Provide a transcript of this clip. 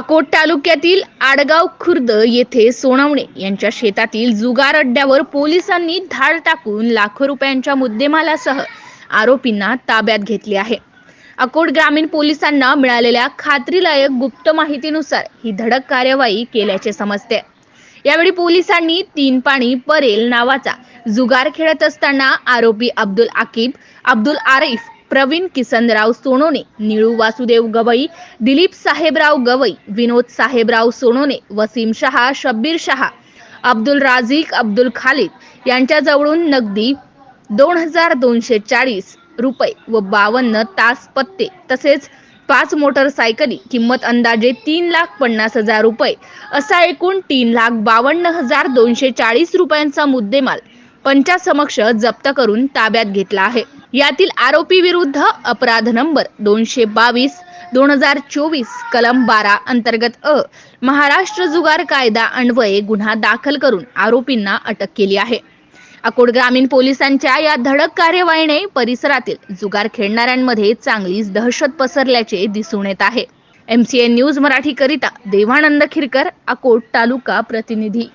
अकोट तालुक्यातील आडगाव खुर्द येथे सोनवणे यांच्या शेतातील जुगार अड्ड्यावर पोलिसांनी धाड टाकून लाखो रुपयांच्या मुद्देमालासह आरोपींना ताब्यात घेतले आहे. अकोट ग्रामीण पोलिसांना मिळालेल्या खात्रीलायक गुप्त माहितीनुसार ही धडक कार्यवाही केल्याचे समजते. यावेळी पोलिसांनी तीन पाणी परेल नावाचा जुगार खेळत असताना आरोपी अब्दुल आकिब अब्दुल आरिफ प्रवीण किसनराव सोनोने निळू वासुदेव गवई दिलीप साहेबराव गवई विनोद साहेबराव सोनोने वसीम शहा शब्बीर शहा अब्दुल राजीक अब्दुल खालिद यांच्याजवळून नगदी दोन हजार दोनशे चाळीस रुपये व बावन्न तास पत्ते तसेच पाच मोटरसायकली किंमत अंदाजे तीन लाख पन्नास हजार रुपये असा एकूण तीन लाख बावन्न हजार दोनशे चाळीस रुपयांचा मुद्देमाल पंचासमक्ष जप्त करून ताब्यात घेतला आहे. यातील आरोपी विरुद्ध अपराध नंबर दोनशे बावीस दोन हजार चोवीस कलम बारा अंतर्गत अ महाराष्ट्र जुगार कायदा अन्वये गुन्हा दाखल करून आरोपींना अटक केली आहे. अकोट ग्रामीण पोलिसांच्या या धडक कार्यवाहीने परिसरातील जुगार खेळणाऱ्यांमध्ये चांगलीच दहशत पसरल्याचे दिसून येत आहे. एमसीएन न्यूज मराठी करिता देवानंद खिरकर अकोट तालुका प्रतिनिधी.